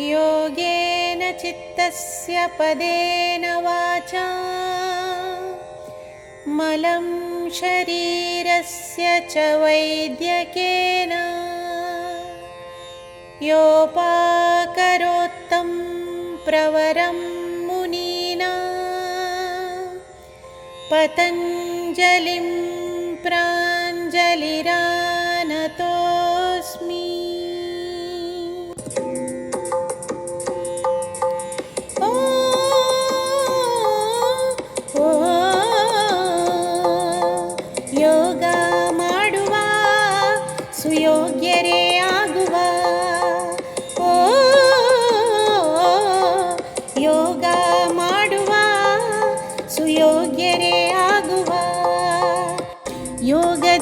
योगेन चित्तस्य पदेन वाचा मलं शरीरस्य च वैद्यकेन योपाकरोत्तं प्रवरं पतञ्जलिं प्राञ्जलिरानतोऽस्मि ಓ ಓ, ಯೋಗ ಮಾಡುವ ಸುಯೋಗ್ಯರೇ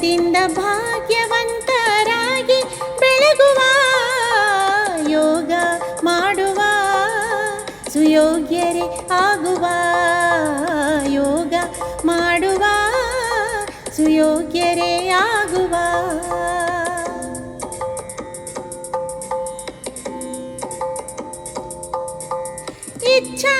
ಯೋಗದಿಂದ ಭಾಗ್ಯವಂತರಾಗಿ ಬೆಳಗುವ ಯೋಗ ಮಾಡುವ ಸುಯೋಗ್ಯರೇ ಆಗುವ ಯೋಗ ಮಾಡುವ ಸುಯೋಗ್ಯರೇ ಆಗುವ. ಇಚ್ಛಾ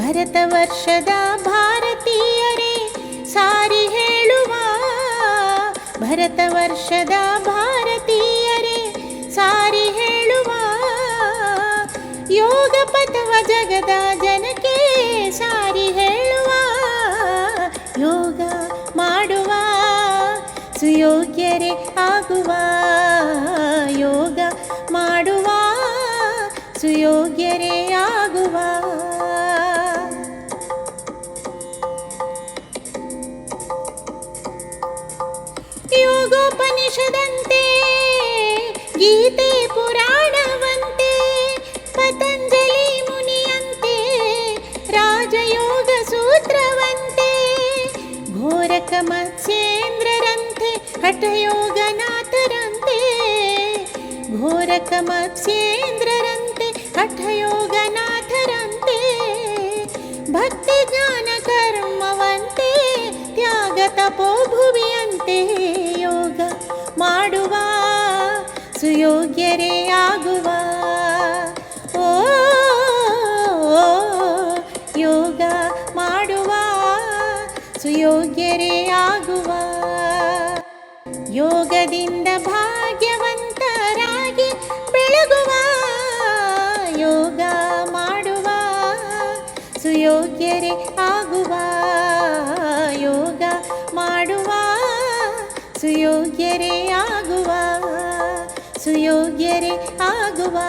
ಭರತ ವರ್ಷದ ಭಾರತೀಯರೇ, ಸಾರಿ ಹೇಳುವ. ಭರತ ವರ್ಷದ ಭಾರತೀಯರೇ, ಸಾರಿ ಹೇಳುವ. ಯೋಗ ಪಥವ ಜಗದ ಜನಕ್ಕೆ ಸಾರಿ ಹೇಳುವ. ಯೋಗ ಮಾಡುವ, ಸುಯೋಗ್ಯರೇ ಆಗುವ. ಯೋಗ ಮಾಡುವ, ಸುಯೋಗ್ಯರೇ ಆಗುವ. योगोपनिषदन्ते गीते पुराणवन्ते पतञ्जलिमुनियन्ते राजयोगसूत्रवन्ते घोरकमत्स्येन्द्ररन्ते हठयोगनाथरन्ते घोरकमत्स्येन्द्ररन्ते हठयोगनाथरन्ते भक्तिज्ञानकर्मवन्ते त्यागतपो ಸುಯೋಗ್ಯರೇ ಆಗುವ ಓ ಯೋಗ ಮಾಡುವ ಸುಯೋಗ್ಯರೇ ಆಗುವ ಯೋಗದಿಂದ ಭಾಗ್ಯವಂತರಾಗಿ ಬೆಳಗುವ ಯೋಗ ಮಾಡುವ ಸುಯೋಗ್ಯರೇ ಆಗುವ ಯೋಗ ಮಾಡುವ ಸುಯೋಗ್ಯರೇ ಆಗುವ सुयोग्य रे आगुवा।